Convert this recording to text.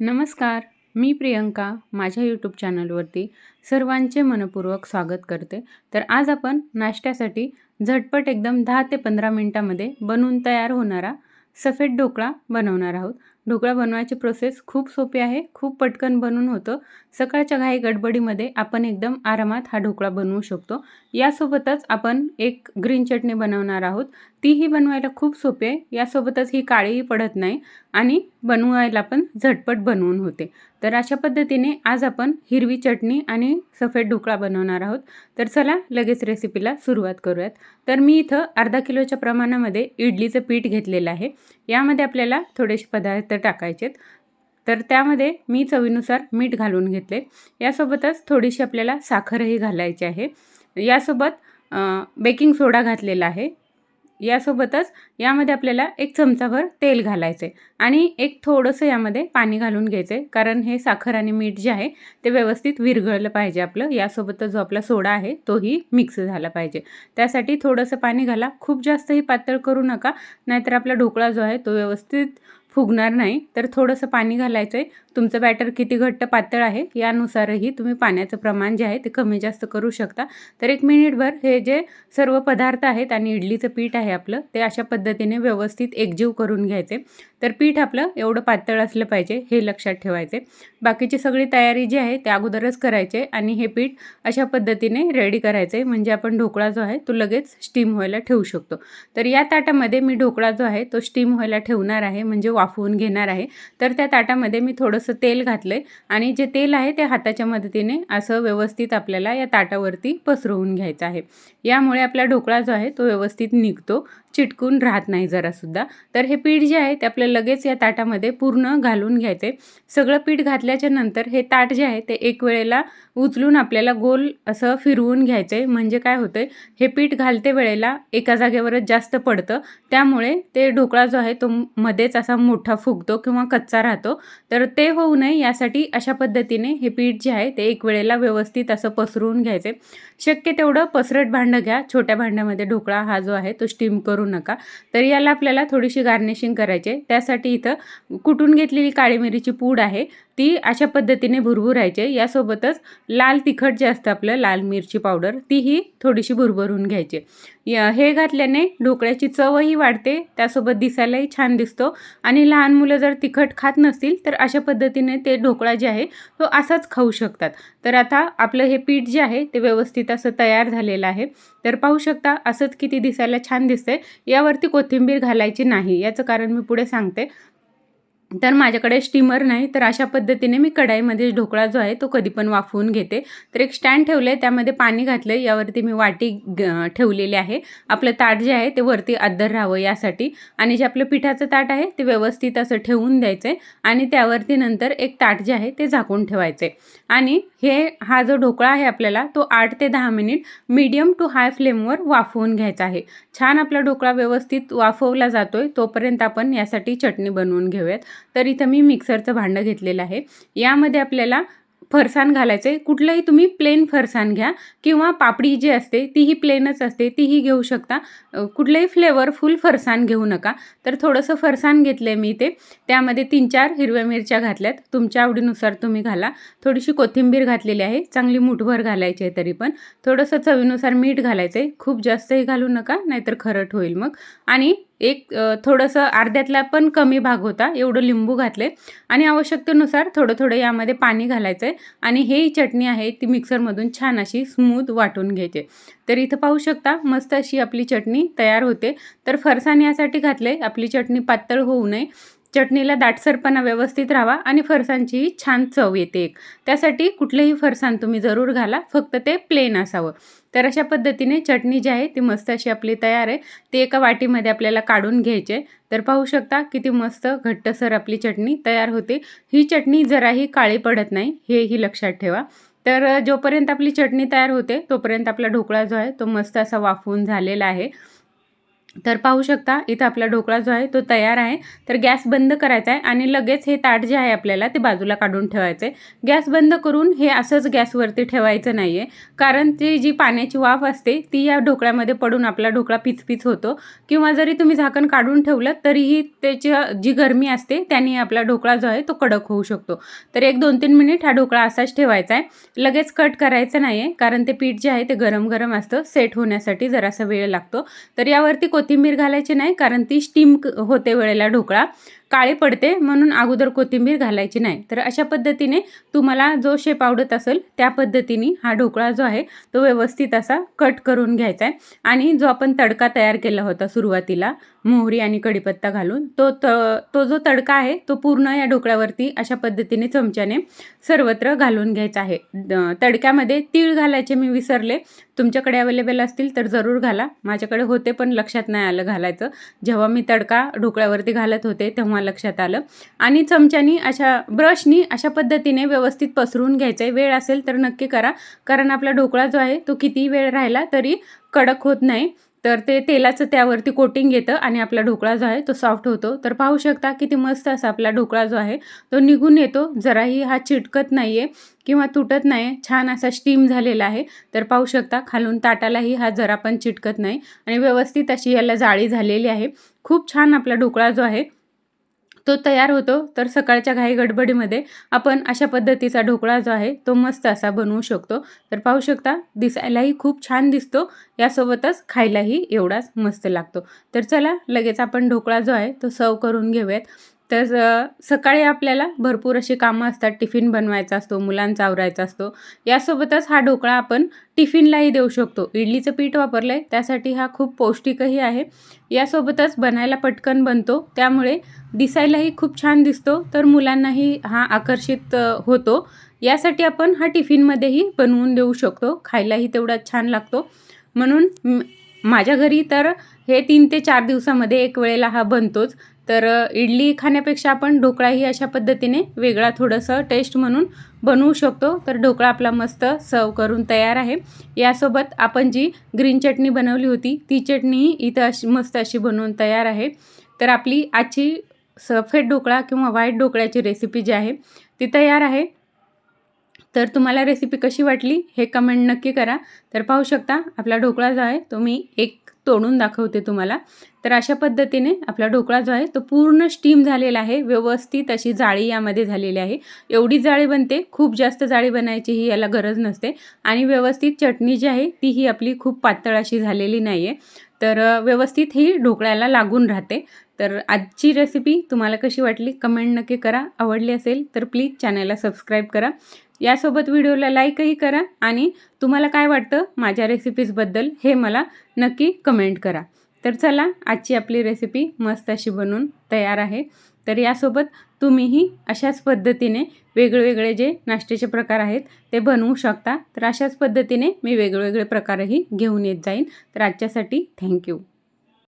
नमस्कार मी प्रियंका माझ्या यूट्यूब चॅनलवरती सर्वांचे मनपूर्वक स्वागत करते. तर आज आपण नाश्त्यासाठी झटपट एकदम दहा ते पंधरा मिनटामध्ये बनवून तयार होणारा सफेद ढोकळा बनवणार आहोत. ढोकळा बनवायची प्रोसेस खूप सोपी आहे खूप पटकन बनवून होतं. सकाळच्या घाई गडबडीमध्ये आपण एकदम आरामात हा ढोकळा बनवू शकतो. यासोबतच आपण एक ग्रीन चटणी बनवणार आहोत. तीही बनवायला खूप सोपी आहे. यासोबतच ही काळीही पडत नाही आणि बनवायला पण झटपट बनवून होते. तर अशा पद्धतीने आज आपण हिरवी चटणी आणि सफेद ढोकळा बनवणार आहोत. तर चला लगेच रेसिपीला सुरुवात करूयात. तर मी इथं अर्धा किलोच्या प्रमाणामध्ये इडलीचं पीठ घेतलेलं आहे. यामध्ये आपल्याला थोडेसे पदार्थ टाकायचेत. तर त्यामध्ये मी चवीनुसार मीठ घालून घेतले. यासोबतच थोडीशी आपल्याला साखरही घालायची आहे. यासोबत बेकिंग सोडा घातलेला आहे. यासोबतच यामध्ये आपल्याला एक चमचाभर तेल घालायचे आणि एक थोडंसं यामध्ये पाणी घालून घ्यायचे. कारण हे साखर आणि मीठ जे आहे ते व्यवस्थित विरघळलं पाहिजे आपलं. यासोबतच जो आपला सोडा आहे तोही मिक्स झाला पाहिजे. त्यासाठी थोडंसं पाणी घाला. खूप जास्तही पातळ करू नका. नाहीतर आपला ढोकळा जो आहे तो व्यवस्थित फुगणार नाही. तर थोडंसं पाणी घालायचं आहे तुमचं बॅटर किती घट्ट पातळ आहे यानुसारही तुम्ही पाण्याचं प्रमाण जे आहे ते कमी जास्त करू शकता. तर एक मिनिटभर हे जे सर्व पदार्थ आहेत आणि इडलीचं पीठ आहे आपलं ते अशा पद्धतीने व्यवस्थित एकजीव करून घ्यायचे. तर पीठ आपलं एवढं पातळ असलं पाहिजे हे लक्षात ठेवायचे. बाकीची सगळी तयारी जी आहे ते अगोदरच करायचे आणि हे पीठ अशा पद्धतीने रेडी करायचे. म्हणजे आपण ढोकळा जो आहे तो लगेच स्टीम व्हायला ठेवू शकतो. तर या ताटामध्ये मी ढोकळा जो आहे तो स्टीम व्हायला ठेवणार आहे. म्हणजे वाफवून घेणार आहे. तर त्या ताटामध्ये मी थोडंसं तेल घातलं आणि जे तेल आहे ते हाताच्या मदतीने असं व्यवस्थित आपल्याला या ताटावरती पसरवून घ्यायचं आहे. यामुळे आपला ढोकळा जो आहे तो व्यवस्थित निघतो चिटकून राहत नाही जरासुद्धा. तर हे पीठ जे आहे ते आपलं लगेच या ताटामध्ये पूर्ण घालून घ्यायचे. सगळं पीठ घातल्याच्या नंतर हे ताट जे आहे ते एक वेळेला उचलून आपल्याला गोल असं फिरवून घ्यायचे. म्हणजे काय होतं आहे हे पीठ घालते वेळेला एका जागेवरच जास्त पडतं. त्यामुळे ते ढोकळा जो आहे तो मध्येच असा मोठा फुगतो किंवा कच्चा राहतो. तर ते होऊ नये यासाठी अशा पद्धतीने हे पीठ जे आहे ते एक वेळेला व्यवस्थित असं पसरवून घ्यायचे. शक्य तेवढं पसरट भांडं घ्या. छोट्या भांड्यामध्ये ढोकळा हा जो आहे तो स्टीम करू नका. तर याला आपल्याला थोडीशी गार्निशिंग करायची आहे. त्यासाठी इथं कुटून घेतलेली काळी मिरीची पूड आहे? ती अशा पद्धतीने भुरभुरायचे. यासोबतच लाल तिखट जे असतं आपलं लाल मिरची पावडर तीही थोडीशी भुरभरून घ्यायची. हे घातल्याने ढोकळ्याची चवही वाढते त्यासोबत दिसायलाही छान दिसतो. आणि लहान मुलं जर तिखट खात नसतील तर अशा पद्धतीने ते ढोकळा जे आहे तो असाच खाऊ शकतात. तर आता आपलं हे पीठ जे आहे ते व्यवस्थित असं तयार झालेलं आहे. तर पाहू शकता असंच किती दिसायला छान दिसतंय. यावरती कोथिंबीर घालायची नाही याचं कारण मी पुढे सांगते. तर माझ्याकडे स्टीमर नाही तर अशा पद्धतीने मी कढाईमध्ये ढोकळा जो आहे तो कधी पण वाफवून घेते. तर एक स्टँड ठेवलं आहे त्यामध्ये पाणी घातलं आहे यावरती मी वाटी ठेवलेली आहे. आपलं ताट जे आहे ते वरती अद्दर राहावं यासाठी. आणि जे आपलं पिठाचं ताट आहे ते व्यवस्थित असं ठेवून द्यायचं आहे आणि त्यावरती नंतर एक ताट जे आहे ते झाकून ठेवायचे आणि हे हा जो ढोकळा आहे आपल्याला तो आठ ते दहा मिनिट मीडियम टू हाय फ्लेमवर वाफवून घ्यायचा आहे. छान आपला ढोकळा व्यवस्थित वाफवला जातो आहे तोपर्यंत आपण यासाठी चटणी बनवून घेऊयात. तर इथं मी मिक्सरचं भांडं घेतलेलं आहे. यामध्ये आपल्याला फरसाण घालायचं. आहे कुठलंही तुम्ही प्लेन फरसाण घ्या किंवा पापडी जी असते तीही प्लेनच असते तीही घेऊ शकता. कुठलंही फ्लेवरफुल फरसाण घेऊ नका. तर थोडंसं फरसाण घेतलं आहे मी ते. त्यामध्ये तीन चार हिरव्या मिरच्या घातल्यात. तुमच्या आवडीनुसार तुम्ही घाला. थोडीशी कोथिंबीर घातलेली आहे. चांगली मुठभर घालायची आहे तरी पण. थोडंसं चवीनुसार मीठ घालायचं आहे खूप जास्तही घालू नका नाहीतर खरट होईल मग. आणि एक थोडंसं अर्ध्यातला पण कमी भाग होता एवढं लिंबू घातले. आणि आवश्यकतेनुसार थोडं थोडं यामध्ये पाणी घालायचं आहे आणि हे चटणी आहे ती मिक्सरमधून छान अशी स्मूथ वाटून घ्यायचे. तर इथं पाहू शकता मस्त अशी आपली चटणी तयार होते. तर फरसाण यासाठी घातले आपली चटणी पातळ होऊ नये. चटणीला दाटसरपणा व्यवस्थित राहावा आणि फरसांचीही छान चव येते एक. त्यासाठी कुठलंही फरसाण तुम्ही जरूर घाला फक्त ते प्लेन असावं. तर अशा पद्धतीने चटणी जी आहे ती मस्त अशी आपली तयार आहे. ती एका वाटीमध्ये आपल्याला काढून घ्यायचे. तर पाहू शकता किती मस्त घट्टसर आपली चटणी तयार होते. ही चटणी जराही काळी पडत नाही हेही लक्षात ठेवा. तर जोपर्यंत आपली चटणी तयार होते तोपर्यंत आपला ढोकळा जो आहे तो मस्त असा वाफवून झालेला आहे. तर पाहू शकता इथं आपला ढोकळा जो आहे तो तयार आहे. तर गॅस बंद करायचा आहे आणि लगेच हे ताट जे आहे आपल्याला ते बाजूला काढून ठेवायचं आहे गॅस बंद करून हे असंच गॅसवरती ठेवायचं नाही आहे कारण ती जी पाण्याची वाफ असते ती या ढोकळ्यामध्ये पडून आपला ढोकळा पिचपिच होतो. किंवा जरी तुम्ही झाकण काढून ठेवलं तरीही त्याची जी गरमी असते त्याने आपला ढोकळा जो आहे तो कडक होऊ शकतो. तर एक दोन तीन मिनिट हा ढोकळा असाच ठेवायचा आहे. लगेच कट करायचं नाही आहे कारण ते पीठ जे आहे ते गरम गरम असतं सेट होण्यासाठी जरासा वेळ लागतो. तर यावरती कोथिंबीर घालायची नाही कारण ती स्टीम होते वेळेला ढोकळा. काळे पडते म्हणून अगोदर कोथिंबीर घालायची नाही. तर अशा पद्धतीने तुम्हाला जो शेप आवडत असेल त्या पद्धतीने हा ढोकळा जो आहे तो व्यवस्थित असा कट करून घ्यायचा आहे. आणि जो आपण तडका तयार केला होता सुरुवातीला मोहरी आणि कढीपत्ता घालून तो त तो जो तडका आहे तो पूर्ण या ढोकळ्यावरती अशा पद्धतीने चमच्याने सर्वत्र घालून घ्यायचा आहे. तडक्यामध्ये तीळ घालायचे मी विसरले. तुमच्याकडे अवेलेबल असतील तर जरूर घाला. माझ्याकडे होते पण लक्षात नाही आलं घालायचं. जेव्हा मी तडका ढोकळ्यावरती घालत होते तेव्हा लक्षात आलं. आणि चमच्यानी अशा ब्रशनी अशा पद्धतीने व्यवस्थित पसरून घ्यायचं आहे वेळ असेल तर नक्की करा. कारण आपला ढोकळा जो आहे तो किती वेळ राहिला तरी कडक होत नाही. तर ते तेलाचं त्यावरती कोटिंग येतं आणि आपला ढोकळा जो आहे तो सॉफ्ट होतो. तर पाहू शकता किती मस्त असा आपला ढोकळा जो आहे तो निघून येतो. जराही हा चिटकत नाही आहे किंवा तुटत नाही. छान असा स्टीम झालेला आहे. तर पाहू शकता खालून ताटालाही हा जरा पण चिटकत नाही. आणि व्यवस्थित अशी याला जाळी झालेली आहे. खूप छान आपला ढोकळा जो आहे तो तयार होतो तर सकाळच्या घाई गडबडीमध्ये आपण अशा पद्धतीचा ढोकळा जो आहे तो मस्त असा बनवू शकतो. तर पाहू शकता दिसायलाही खूप छान दिसतो यासोबतच खायलाही एवढाच मस्त लागतो. तर चला लगेच आपण ढोकळा जो आहे तो सर्व करून घेऊयात. तर सकाळी आपल्याला भरपूर अशी कामं असतात. टिफिन बनवायचा असतो मुलांचा आवरायचा असतो. यासोबतच हा ढोकळा आपण टिफिनलाही देऊ शकतो. इडलीचं पीठ वापरलं आहे त्यासाठी हा खूप पौष्टिकही आहे. यासोबतच बनायला पटकन बनतो त्यामुळे दिसायलाही खूप छान दिसतो तर मुलांनाही हा आकर्षित होतो. यासाठी आपण हा टिफिनमध्येही बनवून देऊ शकतो खायलाही तेवढा छान लागतो. म्हणून माझ्या घरी तर हे तीन ते चार दिवसामध्ये एक वेळेला हा बनतोच. तर इडली खाण्यापेक्षा आपण ढोकळाही अशा पद्धतीने वेगळा थोडंसं टेस्ट म्हणून बनवू शकतो. तर ढोकळा आपला मस्त सर्व करून तयार आहे. यासोबत आपण जी ग्रीन चटणी बनवली होती ती चटणीही इथं अशी मस्त अशी बनवून तयार आहे. तर आपली आजची सफेद ढोकळा किंवा व्हाईट ढोकळ्याची रेसिपी जी आहे ती तयार आहे. तर तुम्हाला रेसिपी कशी वाटली हे कमेंट नक्की करा. तर पाहू शकता आपला ढोकळा जो आहे तो मी एक तोडून दाखवते तुम्हाला. तर अशा पद्धतीने आपला ढोकळा जो आहे तो पूर्ण स्टीम झालेला आहे. व्यवस्थित अशी जाळी यामध्ये झालेली आहे. एवढी जाळी बनते खूप जास्त जाळी बनायची ही याला गरज नसते. आणि व्यवस्थित चटणी जी आहे ती ही आपली खूप पातळ अशी झालेली नाही आहे तर व्यवस्थित ही ढोकळ्याला लागून राहते. तर आजची रेसिपी तुम्हाला कशी वाटली? कमेंट नक्की करा. आवडली असेल तर प्लीज चॅनलला सबस्क्राईब करा. यासोबत व्हिडिओला लाईकही करा आणि तुम्हाला काय वाटतं माझ्या रेसिपीजबद्दल हे मला नक्की कमेंट करा. तर चला आजची आपली रेसिपी मस्त अशी बनवून तयार आहे. तर यासोबत तुम्हीही अशाच पद्धतीने वेगळेवेगळे जे नाश्त्याचे प्रकार आहेत ते बनवू शकता. तर अशाच पद्धतीने मी वेगवेगळे प्रकारही घेऊन येत जाईन. तर आजच्यासाठी थँक्यू